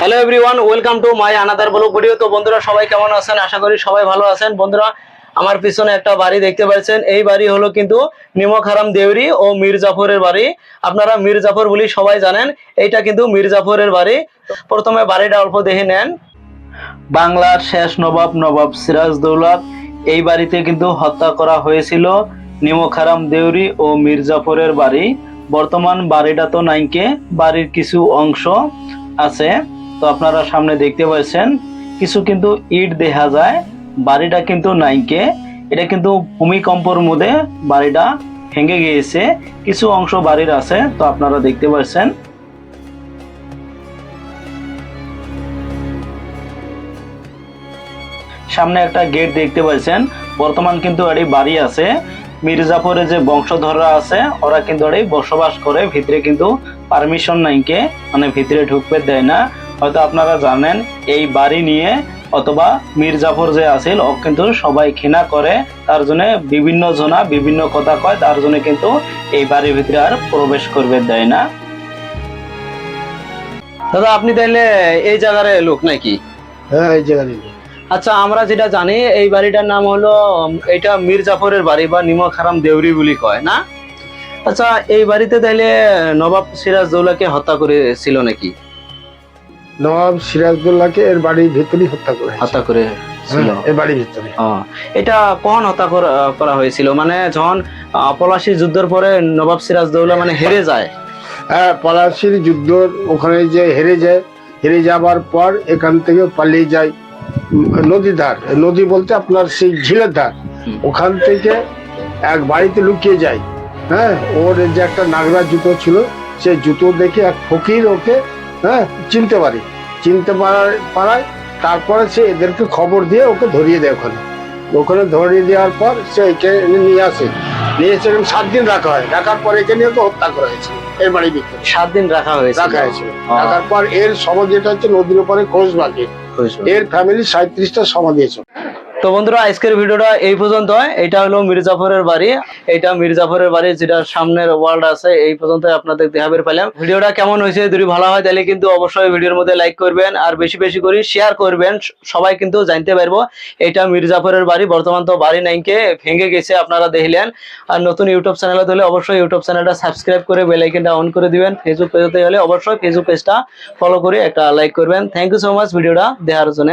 Hello everyone welcome to my another blog video তো বন্ধুরা, সবাই কেমন আছেন? আশা করি সবাই ভালো আছেন। বন্ধুরা, আমার পিছনে একটা বাড়ি দেখতে পাচ্ছেন। এই বাড়ি হলো কিন্তু নিমক হারাম দেউরি ও মীর জাফরের বাড়ি। আপনারা মীর জাফর বলি সবাই জানেন। এইটা কিন্তু মীর জাফরের বাড়ি। প্রথমে বাড়িটা অল্প দেখে নেন। বাংলার শেষ নবাব নবাব সিরাজ দৌলত। এই বাড়িতে কিন্তু হত্যা করা হয়েছিল নিমক হারাম দেউরি ও মীর জাফরের বাড়ি। বর্তমান বাড়িটা তো নাইকে, বাড়ির কিছু অংশ আছে। তো আপনারা সামনে দেখতে পাচ্ছেন, কিছু কিন্তু ইট দেখা যায়, বাড়িটা কিন্তু নাইকে, এটা কিন্তু ভূমিকম্পর মধ্যে বাড়িটা ভেঙে গিয়েছে, কিছু অংশ বাড়ির আছে, তো আপনারা দেখতে পাচ্ছেন। সামনে একটা গেট দেখতে পাচ্ছেন, বর্তমান কিন্তু এটি বাড়ি আছে, মির্জাপুরে যে বংশধররা আছে, ওরা কিন্তু এটি বসবাস করে, ভিতরে কিন্তু পারমিশন নাইকে মানে ভিতরে ঢুকতে দেয় না। হয়তো আপনারা জানেন এই বাড়ি নিয়ে অথবা মির্জাফর যে আছিল ও কিন্তু সবাই ঘৃণা করে তার জন্য বিভিন্ন জনা বিভিন্ন কথা কয় তার জন্য কিন্তু এই বাড়ির ভিতরে আর প্রবেশ করবে দেয় না। দাদা আপনি তাইলে এই জায়গার লোক নাকি? হ্যাঁ এই জায়গা নিয়ে আচ্ছা আমরা যেটা জানি এই বাড়িটার নাম হলো এটা মীর জাফরের বাড়ি বা নিমক হারাম দেউরি বলি কয় না? আচ্ছা এই বাড়িতে তাইলে নবাব সিরাজ দৌলাকে হত্যা করেছিল নাকি? নবাব সিরাজদৌল্লাহকে এর বাড়ির ভেতরেই হত্যা করে হত্যা করে এর বাড়ির ভিতরে। এটা কখন হত্যা করা হয়েছিল? মানে যখন আহ, পলাশী যুদ্ধের পরে নবাব সিরাজ দৌলা মানে হেরে যায়? হ্যাঁ পলাশির যুদ্ধ ওখানে যে হেরে যায় হেরে যাবার পর এখান থেকে পালিয়ে যায় নদীর ধার। নদী বলতে আপনার সেই ঝিলের ধার। ওখান থেকে এক বাড়িতে লুকিয়ে যায়। হ্যাঁ ওর যে একটা নাগরা জুতো ছিল সে জুতো দেখে এক ফকির ওকে হ্যাঁ চিনতে পারি। চিনতে পারার পারায় তারপরে সে এদেরকে খবর দিয়ে ওকে ধরিয়ে দেয় ওখানে। ওখানে ধরিয়ে দেওয়ার পর সে একে নিয়ে আসে। নিয়ে এসে সাত দিন রাখা হয়। রাখার পর একে নিয়ে তো হত্যা করা হয়েছিল এর বাড়ির ভিতরে সাত দিন রাখা হয়েছিল। রাখা হয়েছিল। রাখার পর এর সমাধি যেটা হচ্ছে নদীর উপরে ঘোষবাগে হয়েছিল। এর ফ্যামিলি সাঁত্রিশটা সমাধি আছে। তো বন্ধুরা, আজকের ভিডিওটা এই পর্যন্ত এটা হলো মির্জাফরের বাড়ি। এটা মির্জাফরের বাড়ি যেটা সামনের ওয়ার্ল্ড আছে, এই পর্যন্ত আপনাদের দেখাবের পেলাম ভিডিওটা কেমন হয়েছে, যদি ভালো হয় তাহলে কিন্তু অবশ্যই ভিডিওর মধ্যে লাইক করবেন, আর বেশি বেশি করে শেয়ার করবেন। সবাই কিন্তু জানতে পারব, এটা মির্জাফরের বাড়ি। বর্তমান তো বাড়ি নাইকে ভেঙে গেছে, আপনারা দেখলেন। আর নতুন ইউটিউব চ্যানেলে হলে অবশ্যই ইউটিউব চ্যানেলটা সাবস্ক্রাইব করে বেল আইকনটা অন করে দিবেন। ফেসবুক পেজতে হলে অবশ্যই ফেসবুক পেজটা ফলো করে একটা লাইক করবেন। থ্যাংক ইউ সো মাচ ভিডিওটা দেখার জন্য।